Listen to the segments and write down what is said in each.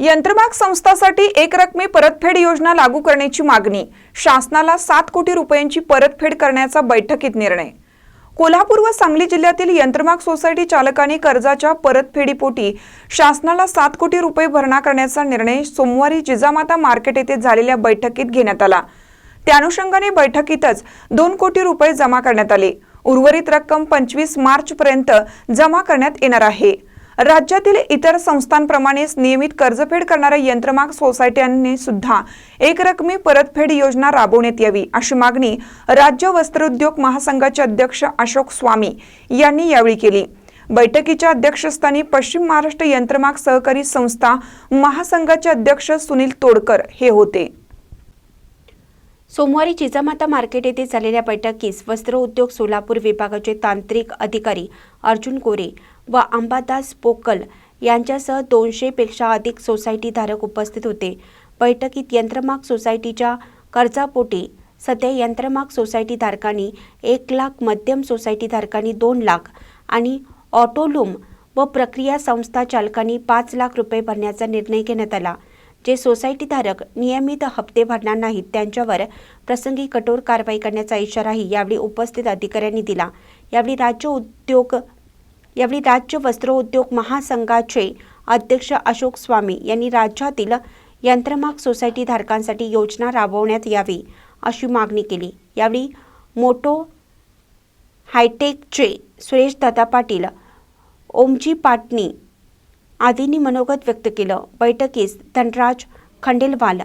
यंत्रमाग संस्थासाठी एकरकमी परतफेड योजना लागू करण्याची मागणी शासनाला सात कोटी रुपयांची परतफेड करण्याचा बैठकीत निर्णय. कोल्हापूर व सांगली जिल्ह्यातील यंत्रमाग सोसायटी चालकांनी कर्जाच्या परतफेडीपोटी शासनाला सात कोटी रुपये भरणा करण्याचा निर्णय सोमवारी जिजामाता मार्केट येथे झालेल्या बैठकीत घेण्यात आला. त्या अनुषंगाने बैठकीतच दोन कोटी रुपये जमा करण्यात आले. उर्वरित रक्कम पंचवीस मार्च पर्यंत जमा करण्यात येणार आहे. राज्यातील इतर संस्थांप्रमाणेच नियमित कर्जफेड करणाऱ्या यंत्रमाग सोसायट्यांनी सुद्धा एकरकमी परतफेड योजना राबवण्यात यावी अशी मागणी राज्य वस्त्रोद्योग महासंघाचे अध्यक्ष अशोक स्वामी यांनी यावेळी केली. बैठकीच्या अध्यक्षस्थानी पश्चिम महाराष्ट्र यंत्रमाग सहकारी संस्था महासंघाचे अध्यक्ष सुनील तोडकर हे होते. सोमवारी जिजामाता मार्केट येथे झालेल्या बैठकीस वस्त्र उद्योग सोलापूर विभागाचे तांत्रिक अधिकारी अर्जुन कोरे व अंबादास पोकल यांच्यासह दोनशेपेक्षा अधिक सोसायटीधारक उपस्थित होते. बैठकीत यंत्रमाग सोसायटीच्या कर्जापोटी सध्या यंत्रमाग सोसायटीधारकांनी एक लाख मध्यम सोसायटीधारकांनी दोन लाख आणि ऑटोलूम व प्रक्रिया संस्था चालकांनी पाच लाख रुपये भरण्याचा निर्णय घेण्यात आला. जे सोसायटीधारक नियमित हप्ते भरणार नाहीत त्यांच्यावर प्रसंगी कठोर कारवाई करण्याचा इशाराही यावेळी उपस्थित अधिकाऱ्यांनी दिला. यावेळी राज्य उद्योग यावेळी राज्य वस्त्रोद्योग महासंघाचे अध्यक्ष अशोक स्वामी यांनी राज्यातील यंत्रमाग सोसायटी धारकांसाठी योजना राबवण्यात यावी अशी मागणी केली. यावेळी मोटो हायटेकचे सुरेश दादा पाटील ओमजी पाटणी आदींनी मनोगत व्यक्त केलं. बैठकीस धनराज खंडेलवाल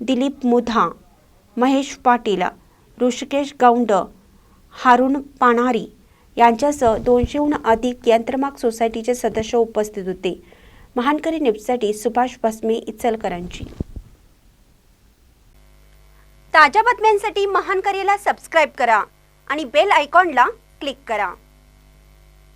दिलीप मुधा महेश पाटील ऋषिकेश गौंड हारुण पाणारी यांच्यासह दोनशेहून अधिक यंत्रमाग सोसायटीचे सदस्य उपस्थित होते. महानकरी न्यूजसाठी सुभाष भस्मे इचलकरांची ताज्या बातम्यांसाठी महानकरीला सबस्क्राईब करा आणि बेल आयकॉनला क्लिक करा.